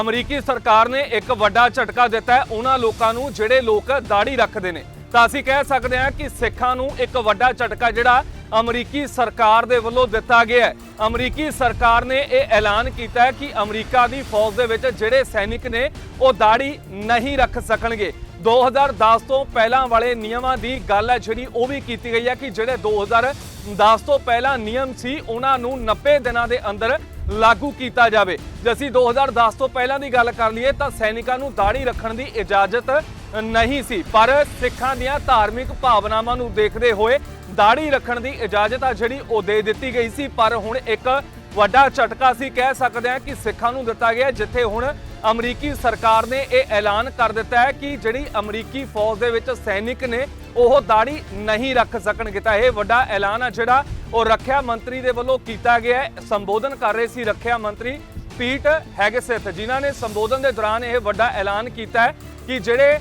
ਅਮਰੀਕੀ ਸਰਕਾਰ ਨੇ ਇੱਕ ਵੱਡਾ ਝਟਕਾ ਦਿੱਤਾ ਹੈ। ਉਹਨਾਂ ਲੋਕਾਂ ਨੂੰ ਜਿਹੜੇ ਲੋਕ ਦਾੜੀ ਰੱਖਦੇ ਨੇ। ਤਾਂ ਅਸੀਂ ਕਹਿ ਸਕਦੇ ਹਾਂ ਕਿ ਸਿੱਖਾਂ ਨੂੰ ਇੱਕ ਵੱਡਾ ਝਟਕਾ ਜਿਹੜਾ ਅਮਰੀਕੀ ਸਰਕਾਰ ਦੇ ਵੱਲੋਂ ਦਿੱਤਾ ਗਿਆ ਹੈ। ਅਮਰੀਕੀ ਸਰਕਾਰ ਨੇ ਇਹ ਐਲਾਨ ਕੀਤਾ ਹੈ ਕਿ ਅਮਰੀਕਾ ਦੀ ਫੌਜ ਦੇ ਵਿੱਚ ਜਿਹੜੇ ਸੈਨਿਕ ਨੇ, ਉਹ ਦਾੜੀ ਨਹੀਂ ਰੱਖ ਸਕਣਗੇ। 2010 ਤੋਂ ਪਹਿਲਾਂ ਵਾਲੇ ਨਿਯਮਾਂ ਦੀ ਗੱਲ ਹੈ, ਜਿਹੜੀ ਉਹ ਵੀ ਕੀਤੀ ਗਈ ਹੈ ਕਿ ਜਿਹੜੇ 2010 ਤੋਂ ਪਹਿਲਾਂ ਨਿਯਮ ਸੀ, ਉਹਨਾਂ ਨੂੰ 90 ਦਿਨਾਂ ਦੇ ਅੰਦਰ ਲਾਗੂ ਕੀਤਾ ਜਾਵੇ। ਜੇ ਅਸੀਂ 2010 ਤੋਂ ਪਹਿਲਾਂ ਦੀ ਗੱਲ ਕਰ ਲਈਏ, ਤਾਂ ਸੈਨਿਕਾਂ ਨੂੰ ਦਾੜੀ ਰੱਖਣ ਦੀ ਇਜਾਜ਼ਤ ਨਹੀਂ ਸੀ, ਪਰ ਸਿੱਖਾਂ ਦੀਆਂ ਧਾਰਮਿਕ ਭਾਵਨਾਵਾਂ ਨੂੰ ਦੇਖਦੇ ਹੋਏ ਦਾੜੀ ਰੱਖਣ ਦੀ ਇਜਾਜ਼ਤ ਆ ਜਿਹੜੀ ਉਹ ਦੇ ਦਿੱਤੀ ਗਈ ਸੀ। ਪਰ ਹੁਣ ਇੱਕ ਵੱਡਾ ਝਟਕਾ ਸੀ ਕਹਿ ਸਕਦੇ ਹਾਂ ਕਿ ਸਿੱਖਾਂ ਨੂੰ ਦਿੱਤਾ ਗਿਆ, ਜਿੱਥੇ ਹੁਣ ਅਮਰੀਕੀ ਸਰਕਾਰ ਨੇ ਇਹ ਐਲਾਨ ਕਰ ਦਿੱਤਾ ਹੈ ਕਿ ਜਿਹੜੀ ਅਮਰੀਕੀ ਫੌਜ ਦੇ ਵਿੱਚ ਸੈਨਿਕ ਨੇ, ਉਹ ਦਾੜੀ ਨਹੀਂ ਰੱਖ ਸਕਣਗੇ। ਤਾਂ ਇਹ ਵੱਡਾ ਐਲਾਨ ਆ ਜਿਹੜਾ ਉਹ ਰੱਖਿਆ ਮੰਤਰੀ ਦੇ ਵੱਲੋਂ ਕੀਤਾ ਗਿਆ ਹੈ। ਸੰਬੋਧਨ ਕਰ ਰਹੇ ਸੀ ਰੱਖਿਆ ਮੰਤਰੀ ਪੀਟ ਹੈਗਸਿਥ, ਜਿਨ੍ਹਾਂ ਨੇ ਸੰਬੋਧਨ ਦੇ ਦੌਰਾਨ ਇਹ ਵੱਡਾ ਐਲਾਨ ਕੀਤਾ ਹੈ ਕਿ ਜਿਹੜੇ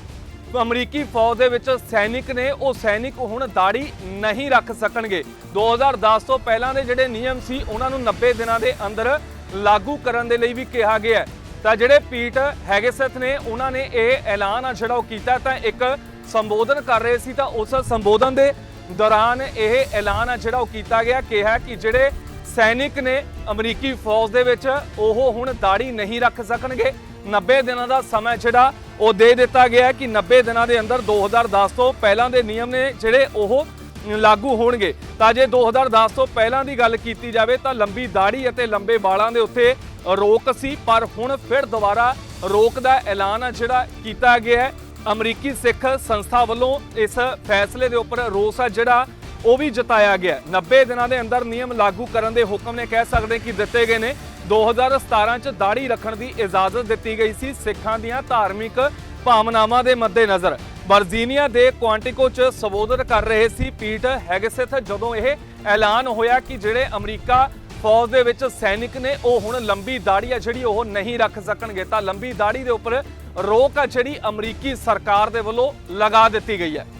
ਅਮਰੀਕੀ ਫੌਜ ਦੇ ਵਿੱਚ ਸੈਨਿਕ ਨੇ ਉਹ ਸੈਨਿਕ ਹੁਣ ਦਾੜੀ ਨਹੀਂ ਰੱਖ ਸਕਣਗੇ। 2010 ਤੋਂ ਪਹਿਲਾਂ ਦੇ ਜਿਹੜੇ ਨਿਯਮ ਸੀ, ਉਹਨਾਂ ਨੂੰ 90 ਦਿਨਾਂ ਦੇ ਅੰਦਰ ਲਾਗੂ ਕਰਨ ਦੇ ਲਈ ਵੀ ਕਿਹਾ ਗਿਆ ਤਾਂ ਜਿਹੜੇ ਪੀਟ ਹੈਗੇਸਥ ਨੇ, ਉਹਨਾਂ ਨੇ ਇਹ ਐਲਾਨ ਆ ਜਿਹੜਾ ਉਹ ਕੀਤਾ, ਤਾਂ ਇੱਕ ਸੰਬੋਧਨ ਕਰ ਰਹੇ ਸੀ, ਤਾਂ ਉਸ ਸੰਬੋਧਨ ਦੇ ਦੌਰਾਨ ਇਹ ਐਲਾਨ ਆ ਜਿਹੜਾ ਉਹ ਕੀਤਾ ਗਿਆ, ਕਿਹਾ ਕਿ ਜਿਹੜੇ ਸੈਨਿਕ ਨੇ ਅਮਰੀਕੀ ਫੌਜ ਦੇ ਵਿੱਚ, ਉਹ ਹੁਣ ਦਾੜੀ ਨਹੀਂ ਰੱਖ ਸਕਣਗੇ। 90 ਦਿਨਾਂ ਦਾ ਸਮਾਂ ਜਿਹੜਾ ਉਹ ਦੇ ਦਿੱਤਾ ਗਿਆ ਕਿ 90 ਦਿਨਾਂ ਦੇ ਅੰਦਰ 2010 ਤੋਂ ਪਹਿਲਾਂ ਦੇ ਨਿਯਮ ਨੇ ਜਿਹੜੇ ਉਹ ਲਾਗੂ ਹੋਣਗੇ। ਤਾਂ ਜੇ 2010 ਤੋਂ ਪਹਿਲਾਂ ਦੀ ਗੱਲ ਕੀਤੀ ਜਾਵੇ ਤਾਂ ਲੰਬੀ ਦਾੜੀ ਅਤੇ ਲੰਬੇ ਵਾਲਾਂ ਦੇ ਉੱਤੇ ਰੋਕ ਸੀ, ਪਰ ਹੁਣ ਫਿਰ ਦੁਬਾਰਾ ਰੋਕ ਦਾ ਐਲਾਨ ਆ ਜਿਹੜਾ ਕੀਤਾ ਗਿਆ ਹੈ। ਅਮਰੀਕੀ ਸਿੱਖ ਸੰਸਥਾ ਵੱਲੋਂ ਇਸ ਫੈਸਲੇ ਦੇ ਉੱਪਰ ਰੋਸ ਆ ਜਿਹੜਾ ਉਹ ਵੀ ਜਤਾਇਆ ਗਿਆ। ਹੈ। 90 ਦਿਨਾਂ ਦੇ ਅੰਦਰ ਨਿਯਮ ਲਾਗੂ ਕਰਨ ਦੇ ਹੁਕਮ ਨੇ ਕਹਿ ਸਕਦੇ ਕਿ ਦਿੱਤੇ ਗਏ ਨੇ। 2017 ਚ ਦਾੜੀ ਰੱਖਣ ਦੀ ਇਜਾਜ਼ਤ ਦਿੱਤੀ ਗਈ ਸੀ ਸਿੱਖਾਂ ਦੀਆਂ ਧਾਰਮਿਕ ਭਾਵਨਾਵਾਂ ਦੇ ਮੱਦੇਨਜ਼ਰ। ਵਰਜੀਨੀਆ ਦੇ ਕੁਆਂਟਿਕੋ ਚ ਸੰਬੋਧਨ ਕਰ ਰਹੇ ਸੀ ਪੀਟ ਹੈਗਸਿਥ ਜਦੋਂ ਇਹ ਐਲਾਨ ਹੋਇਆ ਕਿ ਜਿਹੜੇ ਅਮਰੀਕਾ ਫੌਜ ਦੇ ਵਿੱਚ ਸੈਨਿਕ ਨੇ, ਉਹ ਹੁਣ ਲੰਬੀ ਦਾੜੀ ਆ, ਜਿਹੜੀ ਉਹ ਨਹੀਂ ਰੱਖ ਸਕਣਗੇ। ਤਾਂ ਲੰਬੀ ਦਾੜੀ ਦੇ ਉੱਪਰ ਰੋਕ ਆ, ਜਿਹੜੀ ਅਮਰੀਕੀ ਸਰਕਾਰ ਦੇ ਵੱਲੋਂ ਲਗਾ ਦਿੱਤੀ ਗਈ ਹੈ।